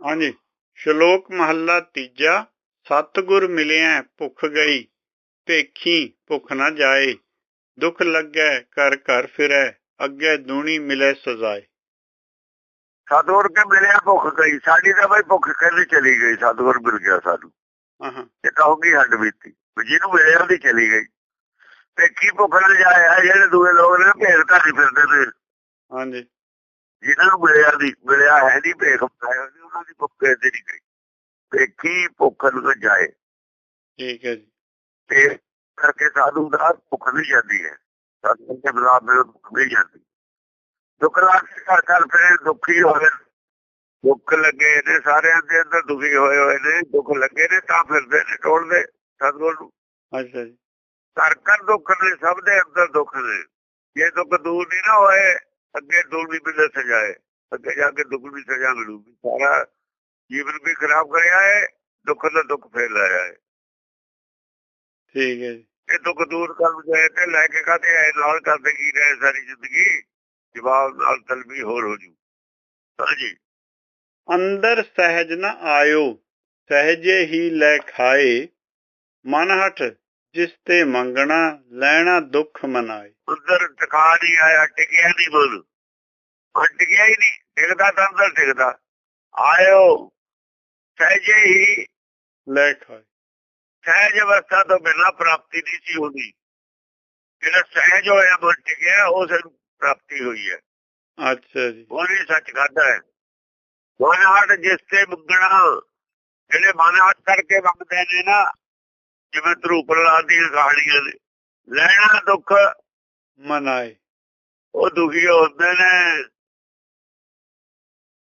ਹਾਂਜੀ। ਸ਼ਲੋਕ ਮਹੱਲਾ ਤੀਜਾ ਸਤਿਗੁਰ ਮਿਲਿਆ ਭੁੱਖ ਗਈ ਭੇਖੀ ਭੁੱਖ ਨਾ ਜਾਏ ਦੁੱਖ ਲੱਗੈ ਕਰ ਘਰ ਫਿਰੈ ਅੱਗੇ ਦੂਣੀ ਮਿਲੇ ਸਜ਼ਾਏ। ਸਤਿਗੁਰ ਕੇ ਮਿਲਿਆ ਭੁੱਖ ਗਈ ਸਾਡੀ ਤਾਂ ਬਈ ਭੁੱਖ ਕਹਿੰਦੇ ਚਲੀ ਗਈ ਸਤਿਗੁਰ ਮਿਲ ਗਿਆ ਸਾਨੂੰ। ਹਾਂ ਹਾਂ ਇਹ ਕਹੂੰਗੀ ਹੱਡ ਬੀਤੀ ਜਿਹਨੂੰ ਮਿਲਿਆ ਉਹਦੀ ਚਲੀ ਗਈ। ਤੇ ਕੀ ਭੁੱਖ ਨਾਲ ਜਾਇਆ ਜਿਹੜੇ ਦੂਏ ਲੋਕ ਨੇ ਭੇਦ ਧਾਰੀ ਫਿਰਦੇ ਨੇ ਹਾਂਜੀ। ਜਿਨ੍ਹਾਂ ਨੂੰ ਮਿਲਿਆ ਦੀ ਮਿਲਿਆ ਹੈ ਨਹੀਂ ਭੇਖ ਪਾਇਆ ਉਹਨਾਂ ਦੀ ਭੁੱਖ ਤੇ ਨਹੀਂ ਗਈ। ਭੇਖੀ ਭੁੱਖ ਨੂੰ ਜਾਏ? ਠੀਕ ਹੈ ਜੀ। ਤੇ ਕਰਕੇ ਸਾਧੂ ਦਾ ਭੁੱਖ ਨਹੀਂ ਜਾਂਦੀ ਹੈ। ਸਾਧੂ ਦੇ ਬਲਾਬ ਦੇ ਭੁੱਖ ਨਹੀਂ ਜਾਂਦੀ। ਦੁੱਖ ਲੱਗ ਕੇ ਘਰ ਘਰ ਫਿਰੇ ਦੁਖੀ ਹੋਏ। ਦੁੱਖ ਲੱਗੇ ਨੇ ਸਾਰਿਆਂ ਦੇ ਅੰਦਰ ਦੁਖੀ ਹੋਏ ਹੋਏ ਨੇ। ਦੁੱਖ ਲੱਗੇ ਨੇ ਤਾਂ ਫਿਰਦੇ ਨੇ ਟੋਲਦੇ ਸਤਿਗੁਰ ਨੂੰ। ਅੱਛਾ ਜੀ। ਘਰ ਘਰ ਦੁੱਖ ਨੇ ਸਭ ਦੇ ਅੰਦਰ ਦੁੱਖ ਨੇ। ਜੇ ਦੁੱਖ ਦੂਰ ਨਹੀਂ ਨਾ ਹੋਏ ਅੱਗੇ ਦੁੱਖ ਵੀ ਮਿਲੇ ਸਜਾਏ। ਅੱਗੇ ਜਾ ਕੇ ਦੁੱਖ ਦੀ ਸਜ਼ਾ ਮਿਲੂਗੀ। ਸਾਰਾ ਜੀਵਨ ਵੀ ਖਰਾਬ ਕਰਿਆ ਹੈ ਦੁੱਖ ਦਾ ਦੁੱਖ ਫੇਰ ਲਾਇਆ ਹੈ ਠੀਕ ਹੈ ਜੀ। ਇਹ ਦੁੱਖ ਦੂਰ ਕਰਨ ਗਏ ਤੇ ਲੈ ਕੇ ਕਾਤੇ ਆਏ? ਨਾਲ ਕਰਦੇ ਕੀ ਰਹੇ ਸਾਰੀ ਜ਼ਿੰਦਗੀ? ਜਵਾਬ ਨਾਲ ਤਲਬੀ ਹੋਰ ਹੋ ਜੂ। ਹਾਂਜੀ। ਅੰਦਰ ਸਹਿਜ ਨ ਆਇਓ ਸਹਜੇ ਹੀ ਲੈ ਖਾਏ। ਮਨ ਹਟ ਜਿਸ ਤੇ ਮੰਗਣਾ ਲੈਣਾ ਦੁੱਖ ਮਨਾਏ। ਅੰਦਰ ਟਿਕਾ ਨਹੀਂ ਆਇਆ ਟਿਕਿਆ ਨਹੀਂ ਬੋਲ। ਟਿਕਿਆ ਹੀ ਨਹੀਂ। ਟਿਕਦਾ ਤਾਂ ਅੰਦਰ ਟਿਕਦਾ। ਆਇਓ ਸਹਜੇ ਹੀ ਲੈ ਖਾਏ ਸਹਿਜ ਅਵਸਥਾ ਤੋਂ ਬਿਨਾਂ ਪ੍ਰਾਪਤੀ ਨਹੀਂ ਸੀ ਹੁੰਦੀ। ਜਿਹੜਾ ਸਹਿਜ ਹੋਇਆ ਮਨ ਟਿਕਿਆ ਉਸ ਪ੍ਰਾਪਤੀ ਹੋਈ ਹੈ। ਅੱਛਾ ਜੀ। ਉਹ ਨਹੀਂ ਸੱਚ ਖਾਦਾ ਹੈ। ਮਨ ਹਟ ਜਿਸ ਤੇ ਮੰਗਣਾ ਜਿਹੜੇ ਮਨ ਹਟ ਕਰਕੇ ਮੰਗਦੇ ਨੇ ਨਾ ਜਿਵੇਂ ਧਰੂਪਲ ਆਦੀਆਂ ਕਹਾਣੀਆਂ ਨੇ ਲੈਣਾ ਦੁੱਖ ਮਨਾਏ। ਉਹ ਦੁਖੀ ਹੁੰਦੇ ਨੇ।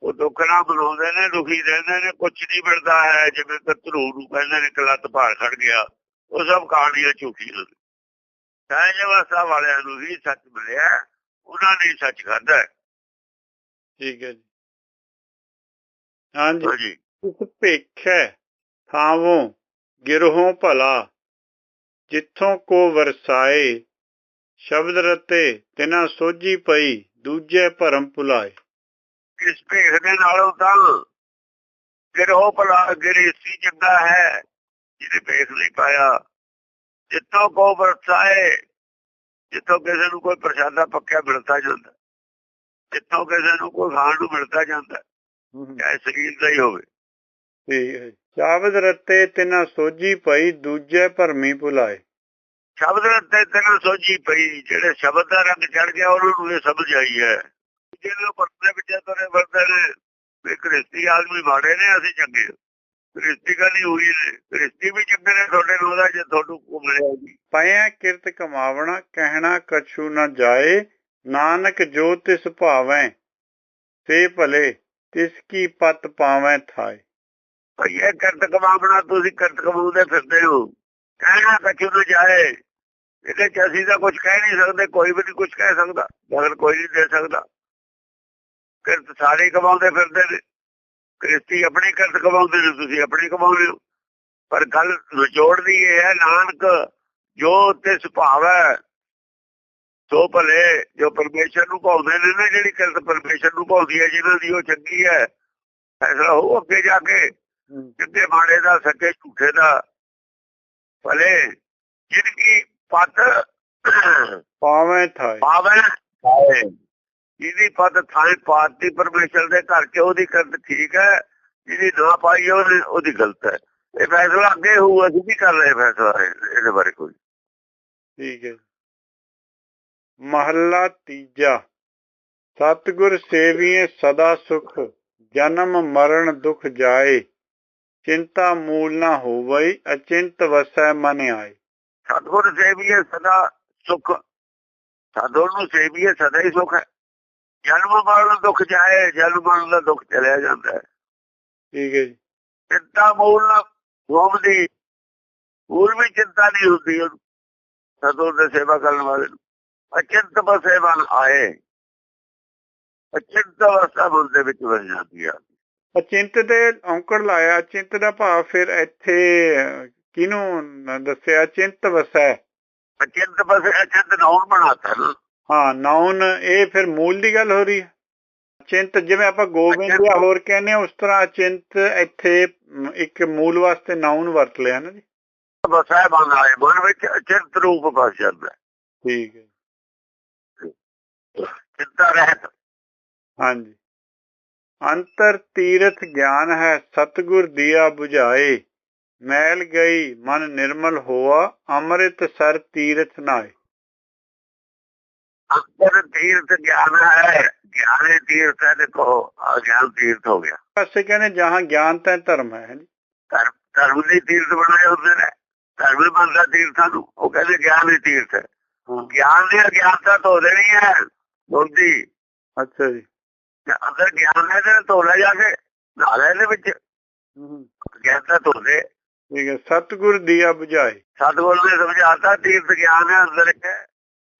ਉਹ ਦੁੱਖ ਨਾਲ ਬਣਾਉਂਦੇ ਨੇ ਦੁਖੀ ਰਹਿੰਦੇ ਨੇ ਕੁਝ ਨਹੀਂ ਮਿਲਦਾ ਹੈ ਜਿਵੇਂ ਕਤਰੂ ਨੂੰ ਕਹਿੰਦੇ ਨੇ ਕਲੱਤ ਭਾਰ ਖੜ ਗਿਆ ਉਹ ਸਭ ਕਹਾਣੀਆਂ ਝੂਠੀਆਂ ਨੇ ਸਹਿਜ ਅਵਸਥਾ ਵਾਲਿਆਂ ਨੂੰ ਹੀ ਸੱਚ ਮਿਲਿਆ ਉਹਨਾਂ ਨੇ ਸੱਚ ਖਾਦਾ ਠੀਕ ਹੈ ਜੀ। ਹਾਂਜੀ। ਸੁਖ ਭੇਖੈ ਥਾਵੋਂ ਗਿਰਹੋਂ ਭਲਾ ਜਿੱਥੋਂ ਕੋ ਵਰਸਾਏ ਸ਼ਬਦ ਰਤੇ ਤਿਨਾ ਸੋਝੀ ਪਈ ਦੂਜੇ ਭਰਮ ਭੁਲਾਏ। ਇਸ ਭੇਖ ਦੇ ਨਾਲੋਂ ਤਾਂ ਗਿਰੋ ਭਲਾ ਗਿਰੀਸੀ ਚੰਗਾ ਹੈ ਜਿਹਨੇ ਭੇਖ ਨਹੀਂ ਪਾਇਆ। ਜਿੱਥੋਂ ਕੋ ਵਰਸਾਏ ਜਿੱਥੋਂ ਕਿਸੇ ਨੂੰ ਕੋਈ ਪ੍ਰਸ਼ਾਦਾ ਪੱਕਿਆ ਮਿਲਦਾ ਜਾਂਦਾ। ਜਿੱਥੋਂ ਕਿਸੇ ਨੂੰ ਕੋਈ ਖਾਣ ਨੂੰ ਮਿਲਦਾ ਜਾਂਦਾ। ਚਾਹੇ ਸਰੀਰ ਦਾ ਹੀ ਹੋਵੇ। ਠੀਕ ਹੈ। ਸ਼ਬਦ ਰਤੇ ਤਿਨਾ ਸੋਝੀ ਪਈ ਦੂਜੇ ਭਰਮੀ ਭੁਲਾਏ। ਸ਼ਬਦ ਤੇ ਤੈਨੂੰ ਸੋਝੀ ਪਈ ਜਿਹੜੇ ਸ਼ਬਦ ਦਾ ਰੰਗ ਚੜ ਗਿਆ ਉਹਨਾਂ ਨੂੰ ਇਹ ਸਮਝ ਆਈ ਹੈ। ਜਿਹਨਾਂ ਪਰਦੇ ਵਿੱਚ ਤੁਰੇ ਫਿਰਦੇ ਨੇ ਵੀ ਕ੍ਰਿਸਤੀ ਆਦਮੀ ਮਾੜੇ ਨੇ ਅਸੀਂ ਚੰਗੇ। ਕ੍ਰਿਸਤੀ ਕਦੀ ਹੋਈ ਨੇ ਕ੍ਰਿਸਤੀ ਵੀ ਚੰਗੇ ਨੇ ਤੁਹਾਡੇ ਨੂੰ ਉਹਦਾ ਜੇ ਤੁਹਾਨੂੰ ਕੋ ਮਿਲਿਆ ਜੀ। ਪਇਆ ਕਿਰਤ ਕਮਾਵਣਾ ਕਹਿਣਾ ਕਛੂ ਨਾ ਜਾਏ ਨਾਨਕ ਜੋ ਤਿਸ ਭਾਵੈ ਤੇ ਭਲੇ ਤਿਸ ਕੀ ਪਤ ਪਾਵੈ ਥਾਏ। ਭਈ ਇਹ ਕਰਤ ਕਮਾਉਣਾ ਤੁਸੀਂ ਕਰਤ ਕਮਾਉਂਦੇ ਫਿਰਦੇ ਹੋ। ਕਹਿਣਾ ਕਛੂ ਨਾ ਜਾਏ ਇਹਦੇ ਚ ਅਸੀਂ ਤਾਂ ਕੁਝ ਕਹਿ ਨਹੀਂ ਸਕਦੇ ਕੋਈ ਵੀ ਨਹੀਂ ਕੁਝ ਕਹਿ ਸਕਦਾ ਮਗਰ ਕੋਈ ਨਹੀਂ ਦੇ ਸਕਦਾ। ਕਿਰਤ ਸਾਰੇ ਹੀ ਕਮਾਉਂਦੇ ਫਿਰਦੇ ਨੇ। ਕ੍ਰਿਸਤੀ ਆਪਣੀ ਕਿਰਤ ਕਮਾਉਂਦੇ ਨੇ ਤੁਸੀਂ ਆਪਣੀ ਕਮਾਉਂਦੇ ਹੋ। ਪਰ ਗੱਲ ਵਿਚੋੜ ਦੀ ਇਹ ਹੈ ਨਾਨਕ ਜੋ ਤੇ ਸੁਭਾਵ ਹੈ ਸੋ ਭਲੇ ਜੋ ਪਰਮੇਸ਼ਰ ਨੂੰ ਭਾਉਂਦੇ ਨੇ ਨਾ ਜਿਹੜੀ ਕਿਰਤ ਪਰਮੇਸ਼ਰ ਨੂੰ ਭਾਉਂਦੀ ਹੈ ਜਿਹਨਾਂ ਦੀ ਉਹ ਚੰਗੀ ਹੈ ਫੈਸਲਾ ਹੋਊ ਅੱਗੇ ਜਾ ਕੇ। ਕਿਤੇ ਮਾੜੇ ਦਾ ਸੱਚੇ ਝੂਠੇ ਦਾ। ਭਲੇ ਜਿਨਕੀ ਪਤ ਪਾਵੈ ਥਾਏ। ਪਾਵਨ ਪਾਏ ਜਿਹਦੀ ਪਤ ਥਾਂ ਪਾਤੀ ਪਰਮੇਸ਼ਰ ਦੇ ਘਰ ਚ ਉਹਦੀ ਕਰਤ ਠੀਕ ਹੈ ਜਿਹਦੀ ਨਾ ਪਾਈ ਉਹਦੀ ਉਹਦੀ ਗਲਤ ਹੈ। ਇਹ ਫੈਸਲਾ ਅੱਗੇ ਹੋਊ ਅਸੀਂ ਵੀ ਕਰ ਰਹੇ ਫੈਸਲਾ ਇਹ- ਇਹਦੇ ਬਾਰੇ ਕੋਈ? ਠੀਕ ਹੈ। ਮਹੱਲਾ ਤੀਜਾ। ਸਤਿਗੁਰ ਸੇਵੀਏ ਸਦਾ ਸੁਖ ਜਨਮ ਮਰਨ ਦੁਖ ਜਾਏ। ਚਿੰਤਾ ਮੂਲ ਨਾ ਹੋਵਈ ਅਚਿੰਤ ਵਸੈ ਮਨ ਆਏ। ਸਤਿਗੁਰ ਸੇਵੀਏ ਸਦਾ ਸੁਖ। ਸਤਿਗੁਰ ਨੂੰ ਸੇਵੀਏ ਸਦਾ ਹੀ ਸੁਖ ਹੈ। ਜਨਮ ਮਰਨ ਦਾ ਦੁੱਖ ਜਾਏ ਜਨਮ ਮਰਨ ਦਾ ਦੁੱਖ ਚਲਿਆ ਜਾਂਦਾ ਹੈ। ਠੀਕ ਹੈ ਜੀ। ਚਿੰਤਾ ਮੂਲ ਨਾ ਹੋਵਦੀ ਮੂਲ ਵੀ ਚਿੰਤਾ ਨਹੀਂ ਹੁੰਦੀ ਸਤਿਗੁਰ ਦੇ ਸੇਵਾ ਕਰਨ ਵਾਲੇ ਨੂੰ। ਅਚਿੰਤ ਬਸੇ ਬਨ ਆਏ। ਅਚਿੰਤ ਅਵਸਥਾ ਦੇ ਵਿੱਚ ਵਸ ਜਾਂਦੀ ਆ। ਅਚਿੰਤ ਦੇ ਔਂਕੜ ਲਾਇਆ ਅਚਿੰਤ ਦਾ ਭਾਵ ਫਿਰ ਇੱਥੇ ਕਿਹਨੂੰ ਦੱਸਿਆ? ਚਿੰਤ ਵਸੈ ਅਚਿੰਤ ਬਸੇ ਅਚਿੰਤ ਨਾਉਨ ਬਣਾਤਾ ਨਾ। ਹਾਂ ਨਾਉਨ ਇਹ ਫਿਰ ਮੂਲ ਦੀ ਗੱਲ ਹੋ ਰਹੀ ਹੈ। ਅਚਿੰਤ ਜਿਵੇਂ ਆਪਾਂ ਗੋਬਿੰਦ ਜਾਂ ਹੋਰ ਕਹਿੰਦੇ ਆ ਉਸ ਤਰ੍ਹਾਂ ਅਚਿੰਤ ਇੱਥੇ ਇੱਕ ਮੂਲ ਵਾਸਤੇ ਨਾਉਨ ਵਰਤ ਲਿਆ ਨਾ ਜੀ। ਮਨ ਵਿੱਚ ਅਚਿੰਤ ਰੂਪ ਬਸ ਜਾਂਦਾ। ਠੀਕ ਹੈ। ਚਿੰਤਾ ਰਹਿਤ। ਹਾਂਜੀ। ਅੰਤਰ ਤੀਰਥ ਗਿਆਨ ਹੈ ਸਤਗੁਰ ਦੀਆ 부ਝਾਏ ਮੈਲ ਗਈ ਮਨ ਨਿਰਮਲ ਹੋਆ ਅੰਮ੍ਰਿਤ ਸਰ ਤੀਰਥ ਨਾਏ। ਅੰਤਰ ਤੀਰਥ ਗਿਆਨ ਹੈ। ਗਿਆਨੇ ਤੀਰਥ ਹੈ ਦੇਖੋ ਆ ਗਿਆਨ ਤੀਰਥ ਹੋ ਗਿਆ। ਪਾਸੇ ਕਹਿੰਦੇ ਜਹਾਂ ਗਿਆਨ ਤੈ ਧਰਮ ਹੈ। ਧਰਮ ਧਰਮ ਦੇ ਤੀਰਥ ਬਣਾਏ ਹੁੰਦੇ ਨੇ। ਧਰਮ ਹੀ ਬਣਦਾ ਤੀਰਥਾਂ ਨੂੰ। ਉਹ ਕਹਿੰਦੇ ਗਿਆਨ ਹੀ ਤੀਰਥ ਹੈ। ਹਾਂ। ਗਿਆਨ ਦੀ ਅਗਿਆਨਤਾ ਧੋ ਦੇਣੀ ਹੈ ਬੁੱਧੀ। ਅੱਛਾ ਜੀ। ਅੰਦਰ ਗਿਆਨ ਹੈ ਤੇ ਧੋ ਲੈ ਜਾ ਕੇ ਨਾਲੇ ਇਹਦੇ ਵਿੱਚ ਗਿਆਨਤਾ ਧੋ ਦੇ ਠੀਕ ਹੈ ਸਤਗੁਰ ਦੀਆ 부ਝਾਏ ਸਤਗੁਰ ਨੇ ਸਮਝਾਤਾ ਤੀਰਥ ਗਿਆਨ ਹੈ ਅੰਦਰ ਇੱਕ।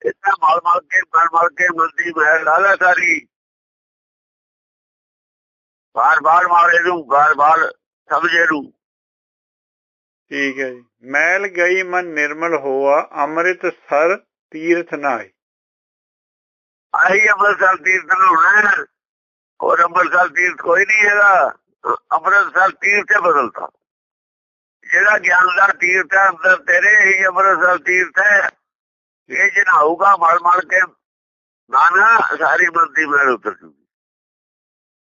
ਇतना ਮਲ ਮਲ ਕੇ ਮਲ ਮਲ ਕੇ ਮੰਦੀ ਮਹਿਲ ਲਾਲਾ ਸਾਰੀ ਬਾਰ ਬਾਰ ਮਾਰੇ ਨੂੰ ਬਾਰ ਬਾਰ ਸਮਝੇ ਨੂੰ ਠੀਕ ਹੈ ਜੀ ਮੈਲ ਗਈ ਮਨ ਨਿਰਮਲ ਹੋਆ ਅੰਮ੍ਰਿਤ ਸਰ ਤੀਰਥ ਨਾਏ ਆਹੀ ਅੰਮ੍ਰਿਤਸਰ ਤੀਰਥ ਨੂੰ ਹੋਣਾ ਹੈ ਔਰ ਅੰਮ੍ਰਿਤਸਰ ਤੀਰਥ ਕੋਈ ਨਹੀਂ ਹੈਗਾ ਅੰਮ੍ਰਿਤਸਰ ਤੀਰਥ ਹੈ ਬਦਲਤਾ ਜਿਹੜਾ ਗਿਆਨ ਦਾ ਤੀਰਥ ਹੈ ਅੰਦਰ ਤੇਰੇ ਹੀ ਅੰਮ੍ਰਿਤਸਰ ਤੀਰਥ ਹੈ ਇਹ ਜਨਾਊਗਾ ਮਲ ਮਲ ਕੇ ਨਾ ਨਾ ਸਾਰੀ ਬੰਦੀ ਮੇਲ ਉਤਰ ਜੂਗੀ।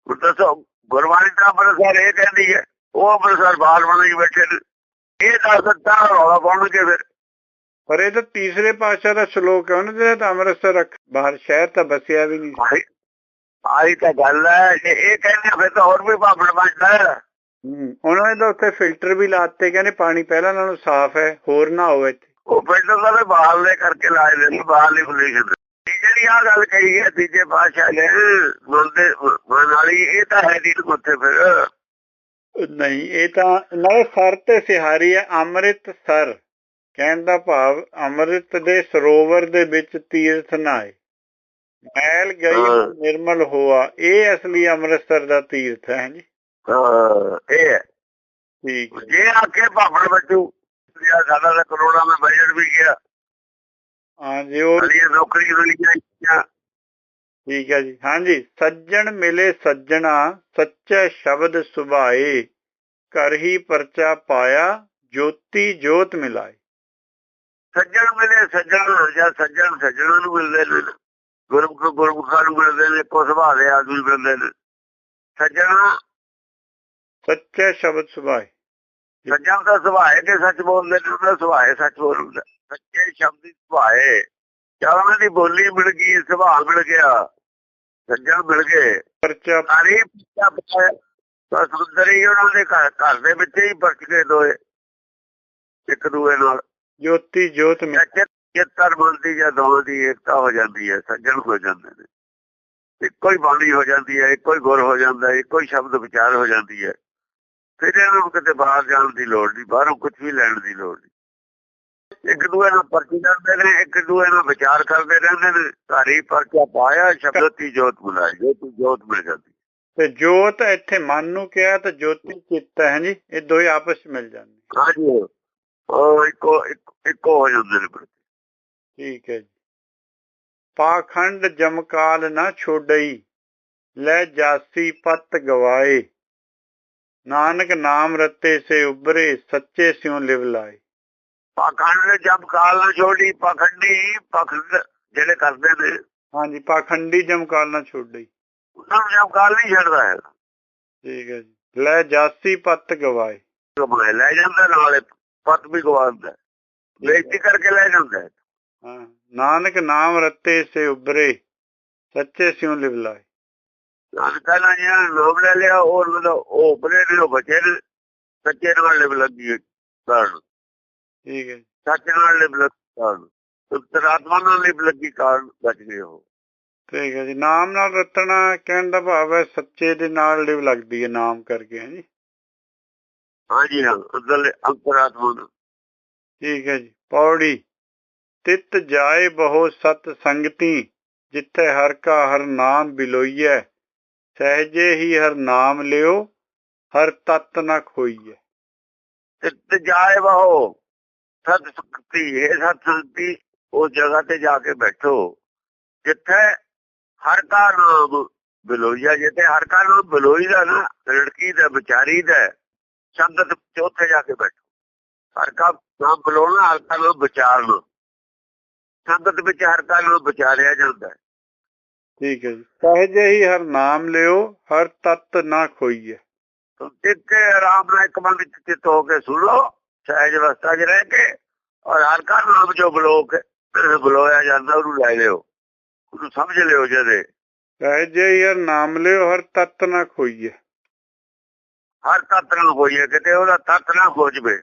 ਹੁਣ ਦੱਸੋ ਗੁਰਬਾਣੀ ਤਾਂ ਅੰਮ੍ਰਿਤਸਰ ਇਹ ਕਹਿੰਦੀ ਹੈ ਉਹ ਅੰਮ੍ਰਿਤਸਰ ਬਾਹਰ ਬਣ ਕੇ ਬੈਠੇ ਨੇ। ਇਹ ਦੱਸ ਦਿੱਤਾ ਰੌਲਾ ਪਾਉਣਗੇ ਫਿਰ। ਪਰ ਇਹ ਤਾਂ ਤੀਸਰੇ ਪਾਤਸ਼ਾਹ ਦਾ ਸ਼ਲੋਕ ਹੈ ਉਹਨਾਂ ਦੇ ਤਾਂ ਅੰਮ੍ਰਿਤਸਰ ਰੱਖ ਬਾਹਰ ਸ਼ਹਿਰ ਤਾਂ ਬਸਿਆ ਵੀ ਨਹੀਂ ਆਹੀ ਆਹੀ ਤਾਂ ਗੱਲ ਹੈ ਜੇ ਇਹ ਕਹਿੰਦੇ ਫਿਰ ਤਾਂ ਹੋਰ ਵੀ ਹੈ। ਹਮ, ਉਹਨਾਂ ਨੇ ਤਾਂ ਉੱਥੇ ਫਿਲਟਰ ਵੀ ਲਾਤੇ ਕਹਿੰਦੇ ਪਾਣੀ ਪਹਿਲਾਂ ਨਾਲੋਂ ਸਾਫ਼ ਹੈ ਹੋਰ ਨਾ ਹੋਵੇ ਇੱਥੇ। ਉਹ ਫਿਲਟਰ ਦਾ ਤਾਂ ਬਾਹਰਲੇ ਕਰਕੇ ਲਾਏ ਨੇ ਬਾਹਰਲੀ ਪੋਲੀਸ਼ਨ ਇਹ ਜਿਹੜੀ ਆ ਗੱਲ ਕਹੀ ਹੈ ਤੀਜੇ ਪਾਤਸ਼ਾਹ ਨੇ ਦੇ ਮਨ ਵਾਲੀ ਇਹ ਤਾਂ ਹੈ ਨਹੀਂ ਉੱਥੇ ਫਿਰ। ਨਹੀਂ ਇਹ ਤਾਂ ਨਾਲੇ ਸਰ ਤੇ ਸਿਹਾਰੀ ਹੈ ਅੰਮ੍ਰਿਤ ਸਰ। ਕਹਿਣ ਦਾ ਭਾਵ ਅੰਮ੍ਰਿਤ ਦੇ ਸਰੋਵਰ ਦੇ ਵਿੱਚ ਤੀਰਥ ਨਾਏ। ਮੈਲ ਗਈ। ਨਿਰਮਲ ਹੋਆ। ਇਹ ਅਸਲੀ ਅੰਮ੍ਰਿਤਸਰ ਦਾ ਤੀਰਥ ਹੈ ਜੀ ਹਾਂ, ਇਹ ਹੈ। ਠੀਕ। ਜੇ ਆਖੇ ਭਾਵਨ ਬੱਚੂ ਜਾਂ ਸਾਡਾ ਤਾਂ ਕਰੋੜਾਂ ਦਾ ਬਜਟ ਵੀ ਗਿਆ। ਹਾਂ ਜੀ ਉਹ ਸਾਡੀ ਨੌਕਰੀ ਮਿਲੀਆਂ ਠੀਕ ਹੈ ਜੀ। ਹਾਂਜੀ ਸੱਜਣ ਮਿਲੇ ਸੱਜਣਾ ਸੱਚੇ ਸ਼ਬਦ ਸੁਭਾਏ ਕਰ ਹੀ ਪਰਚਾ ਪਾਇਆ ਜੋਤੀ ਜੋਤ ਮਿਲਾਏ। ਸੱਜਣ ਮਿਲੇ ਸੱਜਣ ਜਾਂ ਸੱਜਣ ਸੱਜਣਾਂ ਨੂੰ ਮਿਲਦੇ ਨੇ ਗੁਰਮੁਖ ਗੁਰਮੁਖਾਂ ਨੂੰ ਮਿਲਦੇ ਨੇ ਕੋ ਸੁਭਾਅ ਦੇ ਆਦਮੀ ਮਿਲਦੇ ਨੇ। ਸੱਜਣਾ ਸੱਚੇ ਸ਼ਬਦ ਸੁਭਾਏ। ਸੱਜਣ ਦਾ ਸੁਭਾਅ ਕਿ ਸੱਚ ਬੋਲਦੇ ਨੇ ਉਹਦਾ ਸੁਭਾਅ ਸੱਚ ਬੋਲਦਾ ਸੱਚੇ ਸ਼ਬਦ ਦੀ ਸੁਭਾਅ ਜਦ ਉਹਨਾਂ ਦੀ ਬੋਲੀ ਮਿਲ ਗਈ ਸੁਭਾਅ ਮਿਲ ਗਿਆ। ਸੱਜਣ ਮਿਲ ਗਏ। ਪਰਚਾ ਸਾਰੀ ਪਿੱਛਾ ਪਿੱਛੇ ਤਾਂ ਸੁੰਦਰ ਉਹਨਾਂ ਦੇ ਘਰ ਘਰ ਦੇ ਵਿੱਚ ਹੀ ਬਚ ਗਏ ਦੋਏ। ਇੱਕ ਦੂਏ ਨਾਲ। ਜੋਤੀ ਜੋਤ ਮਿਲ ਚਿੱਤਰ ਬੋਲਦੀ ਜਾਂ ਦੋਵਾਂ ਦੀ ਏਕਤਾ ਹੋ ਜਾਂਦੀ ਹੈ ਸੱਜਣ ਹੋ ਜਾਂਦੇ ਨੇ। ਇੱਕੋ ਹੀ ਬਾਣੀ ਹੋ ਜਾਂਦੀ ਹੈ ਇੱਕੋ ਹੀ ਗੁਰ ਹੋ ਜਾਂਦਾ ਹੈ ਇੱਕੋ ਹੀ ਸ਼ਬਦ ਵਿਚਾਰ ਹੋ ਜਾਂਦੀ ਹੈ। ਫਿਰ ਇਹਨਾਂ ਨੂੰ ਕਿਤੇ ਬਾਹਰ ਜਾਣ ਦੀ ਲੋੜ ਨਹੀਂ ਬਾਹਰੋਂ ਕੁਝ ਵੀ ਲੈਣ ਦੀ ਲੋੜ ਨਹੀਂ। ਇੱਕ ਦੂਏ ਨਾਲ ਪਰਚੀ ਕਰਦੇ ਨੇ ਇੱਕ ਦੂਏ ਨਾਲ ਵਿਚਾਰ ਕਰਦੇ ਰਹਿੰਦੇ ਨੇ। ਧਾਰੀ ਪਰਚਾ ਪਾਇਆ ਸ਼ਬਦਤੀ ਜੋਤ ਬੁਲਾਈ ਜੋਤੀ ਜੋਤ ਮਿਲ ਜਾਂਦੀ। ਤੇ ਜੋਤ ਇੱਥੇ ਮਨ ਨੂੰ ਕਿਹਾ ਤੇ ਜੋਤੀ ਚਿੱਤ ਹੈ ਜੀ ਇਹ ਦੋਏ ਆਪਸ ਵਿੱਚ ਮਿਲ ਜਾਂਦੇ। ਹਾਂਜੀ ਉਹ ਇੱਕੋ ਇੱਕੋ- ਹੋ ਜਾਂਦੇ ਨੇ। ਠੀਕ ਹੈ ਜੀ। ਪਾਖੰਡ ਜਮਕਾਲ ਨਾ ਛੋਡਈ ਲੈ ਜਾਸੀ ਪਤ ਗਵਾਏ। ਨਾਨਕ ਨਾਮ ਰਤੇ ਸੇ ਉਬਰੇ ਸੱਚੇ ਸਿਉ ਲਿਵ ਲਾਏ। ਪਾਖੰਡ ਨੇ ਜਬ ਕਾਲ ਨਾ ਛੋੜੀ ਪਖੰਡੀ ਪਖੰਡ ਜਿਹੜੇ ਕਰਦੇ ਨੇ ਹਾਂਜੀ ਪਾਖੰਡੀ ਜਮਕਾਲ ਨਾ ਛੋਡਈ ਉਹਨਾਂ ਨੂੰ ਜਬ ਕਾਲ ਨਹੀਂ ਛੱਡਦਾ ਹੈ ਠੀਕ ਹੈ ਜੀ। ਲੈ ਜਾਸੀ ਪਤ ਗਵਾਏ। ਕਮਾਏ ਲੈ ਜਾਂਦਾ ਨਾਲੇ ਪਤ ਵੀ ਗਵਾਉਂਦਾ ਬੇਇੱਜ਼ਤੀ ਕਰਕੇ ਲੈ ਜਾਂਦਾ। ਹੈ। ਹਾਂ ਨਾਨਕ ਨਾਮ ਰਤੇ ਸੇ ਉਬਰੇ ਸੱਚੇ ਸਿਉ ਲਿਵ ਲਾਏ। ਨਾਲ ਜਿਹੜਾ ਨਾਮ ਲੈ ਲਿਆ ਉਹ ਉਹ ਬਰੇ ਨੇ ਉਹ ਬਚੇ ਨੇ ਸੱਚੇ ਨਾਲ ਲਿਵ ਲੱਗੀ ਹੈ ਕਾਰਨ। ਠੀਕ ਹੈ। ਜੀ। ਸੱਚ ਨਾਲ ਲਿਵ ਲੱਗੀ ਕਾਰਨ। ਅੰਤਰਾਤਮਾ ਨਾਲ ਲਿਵ ਲੱਗੀ ਕਾਰਨ ਬਚ ਗਏ ਉਹ। ਠੀਕ ਹੈ ਜੀ। ਨਾਮ ਨਾਲ ਰਤਨਾ ਕਹਿਣ ਦਾ ਭਾਵ ਹੈ ਸੱਚੇ ਦੇ ਨਾਲ ਲਿਵ ਲੱਗਦੀ ਹੈ ਨਾਮ ਕਰਕੇ ਹੈ ਜੀ। ਹਾਂਜੀ ਹਾਂ ਅੰਦਰ ਅੰਤਰਾਤਮਾ ਠੀਕ ਹੈ ਜੀ। ਪੌੜੀ ਤਿਤ ਜਾਏ ਬਹੁ ਸਤ ਸੰਗਤੀ ਜਿੱਥੇ ਹਰ ਕਾ ਹਰ ਨਾਮ ਬਿਲੋਈਐ ਸਹਜੇ ਹੀ ਹਰ ਨਾਮ ਲਿਓ, ਹਰ ਤਤ ਨ ਖੋਈਐ ਤਿੱਤ ਜਾਏ ਬਹੁ ਸਤ ਸ਼ਕਤੀ ਹੈ ਸਤ ਸ਼ਕਤੀ ਉਸ ਜਗ੍ਹਾ ਤੇ ਜਾ ਕੇ ਬੈਠੋ। ਜਿੱਥੇ ਹਰ ਕਾ ਨਾਮ ਬਲੋਈਆ ਜੇ ਤੇ ਹਰ ਕਾਲ ਨੂੰ ਬਲੋਈ ਦਾ ਨਾ, ਲੜਕੀ ਦਾ, ਵਿਚਾਰੀ ਦਾ, ਸੰਗਤ ਚ ਉੱਥੇ ਜਾ ਕੇ ਬੈਠੋ। ਹਰ ਕਾ ਨਾਮ ਬਲੋਣਾ ਹਰ ਕਾਲ ਨੂੰ ਵਿਚਾਰਨਾ। ਸੰਗਤ ਵਿੱਚ ਹਰ ਕਾਲ ਨੂੰ ਵਿਚਾਰਿਆ ਜਾਂਦਾ ਹੈ। ਠੀਕ ਹੈ ਜੀ। ਸਹਜੇ ਹੀ ਹਰ ਨਾਮ ਲਿਓ ਹਰ ਤਤ ਨਾ ਖੋਈਏ। ਤੋ ਟਿਕ ਕੇ ਆਰਾਮ ਨਾਲ ਇੱਕ ਮਨ ਵਿੱਚ ਚਿੱਤ ਹੋ ਕੇ ਸੁਣ ਲਓ ਸਹਿਜ ਅਵਸਥਾ 'ਚ ਰਹਿ ਕੇ ਔਰ ਹਰ ਕਾਲ ਨਾਮ ਜੋ ਬਲੋ ਕੇ ਬਲੋਇਆ ਜਾਂਦਾ ਉਹਨੂੰ ਲੈ ਲਿਓ। ਉਹਨੂੰ ਸਮਝ ਲਿਓ ਜਦੇ। ਸਹਜੇ ਹੀ ਹਰ ਨਾਮ ਲਿਓ ਹਰ ਤਤ ਨਾ ਖੋਈਏ। ਹਰ ਤੱਤ ਨਾਲ ਹੋਈਏ ਕਿਤੇ ਉਹਦਾ ਤੱਤ ਨਾ ਹੋ ਜਵੇ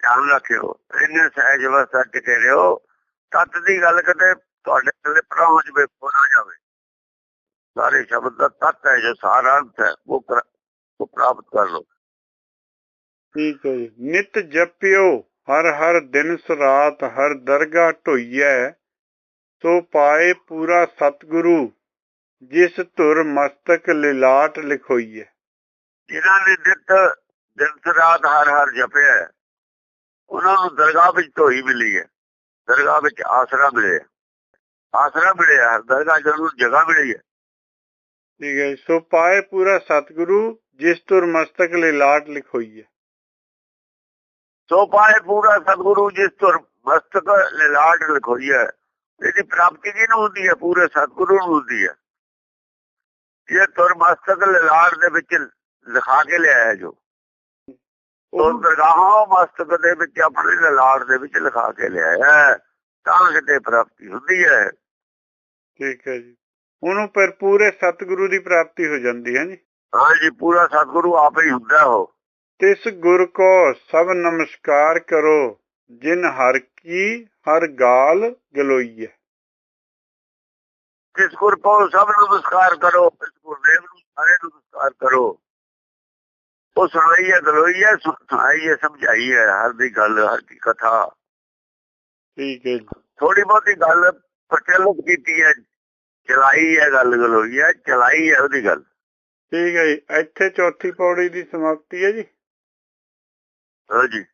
ਧਿਆਨ ਰੱਖਿਓ ਇੰਨੇ ਸਹਿਜ ਅਵਸਥਾ ਟਿਕੇ ਰਹੋ। ਤੱਤ ਦੀ ਗੱਲ ਕਿਤੇ ਤੁਹਾਡੇ ਥੱਲੇ ਪਹੁੰਚ ਜਵੇ ਹੋ ਨਾ ਜਾਵੇ। ਸਾਰੇ ਸ਼ਬਦ ਦਾ ਤੱਤ ਹੈ ਜੋ ਸਾਰਾ ਅੰਤ ਹੈ ਉਹ ਕਰ- ਉਹ ਪ੍ਰਾਪਤ ਕਰ ਲਓ ਠੀਕ ਹੈ ਜੀ ਨਿਤ ਜਪਿਓ ਹਰ ਹਰ ਦਿਨ ਸੁਰਾਤ ਹਰ ਦਰਗਾ ਢੋਈਐ ਸੋ ਪਾਏ ਪੂਰਾ ਸਤਿਗੁਰੂ ਜਿਸ ਧੁਰ ਮਸਤਕ ਲਿਲਾਟ ਲਿਖੋਈਐ ਜਿਨ੍ਹਾਂ ਨੇ ਨਿਤ ਦਿਨ ਰਾਤ ਹਰ ਹਰ ਜਪਿਆ ਹੈ, ਉਹਨਾਂ ਨੂੰ ਦਰਗਾਹ ਵਿੱਚ ਢੋਈ ਮਿਲੀ ਹੈ ਦਰਗਾਹ ਵਿੱਚ ਆਸਰਾ ਮਿਲਿਆ ਆਸਰਾ ਮਿਲਿਆ ਦਰਗਾਹ ਜਦੋਂ ਜਗ੍ਹਾ ਮਿਲੀ ਹੈ ਠੀਕ ਹੈ। ਸੋ ਪਾਏ ਪੂਰਾ ਸਤਿਗੁਰੂ ਜਿਸ ਧੁਰ ਮਸਤਕ ਲਿਲਾਟ ਲਿਖੋਈਐ ਸੋ ਪਾਏ ਪੂਰਾ ਸਤਿਗੁਰੂ ਜਿਸ ਤੁਰ ਮਸਤਕ ਲਿਲਾਟ ਲਿਖੋਈ ਹੈ। ਇਹਦੀ ਪ੍ਰਾਪਤੀ ਕਿਹਨੂੰ ਹੁੰਦੀ ਹੈ? ਪੂਰੇ ਸਤਿਗੁਰੂ ਨੂੰ ਹੁੰਦੀ ਹੈ। ਇਹ ਤੁਰ ਮਸਤਕ ਲਿਲਾਟ ਦੇ ਵਿੱਚ ਲਿਖਾ ਕੇ ਲਿਆਇਆ ਹੈ ਜੋ ਉਹ ਦਰਗਾਹਾਂ ਮਸਤਕ ਦੇ ਵਿੱਚ ਆਪਣੇ ਲਿਲਾਟ ਦੇ ਵਿੱਚ ਲਿਖਾ ਕੇ ਲਿਆਇਆ ਹੈ। ਤਾਂ ਕਿਤੇ ਪ੍ਰਾਪਤੀ ਹੁੰਦੀ ਹੈ। ਠੀਕ ਹੈ ਜੀ। ਉਹਨੂੰ ਪਰ ਪੂਰੇ ਸਤਿਗੁਰੂ ਦੀ ਪ੍ਰਾਪਤੀ ਹੋ ਜਾਂਦੀ ਹੈ ਜੀ। ਹਾਂ ਜੀ ਪੂਰਾ ਸਤਿਗੁਰੂ ਆਪੇ ਹੀ ਹੁੰਦਾ ਉਹ। ਤਿਸ ਗੁਰ ਕੋ ਸਭ ਨਮਸਕਾਰ ਕਰੋ ਜਿਨ ਹਰ ਕੀ ਹਰ ਗਾਲ ਗਲੋਈਐ। ਜਿਸ ਗੁਰ ਕੋ ਸਭ ਨਮਸਕਾਰ ਕਰੋ ਇਸ ਗੁਰਦੇਵ ਨੂੰ ਸਾਰੇ ਨਮਸਕਾਰ ਕਰੋ। ਉਹ ਸੁਣਾਈ ਹੈ ਗਲੋਈ ਹੈ ਸੁਣਾਈ ਹੈ ਸਮਝਾਈ ਹੈ ਹਰ ਦੀ ਗੱਲ ਹਰ ਦੀ ਕਥਾ। ਠੀਕ ਹੈ ਥੋੜੀ ਬਹੁਤੀ ਗੱਲ ਪ੍ਰਚਲਿਤ ਕੀਤੀ ਹੈ। ਚਲਾਈ ਹੈ ਗੱਲ ਗਲੋਈ ਹੈ ਚਲਾਈ ਹੈ ਉਹਦੀ ਗੱਲ। ਠੀਕ ਹੈ ਜੀ ਇੱਥੇ ਚੌਥੀ ਪੌੜੀ ਦੀ ਸਮਾਪਤੀ ਹੈ ਜੀ। ਹਾਂਜੀ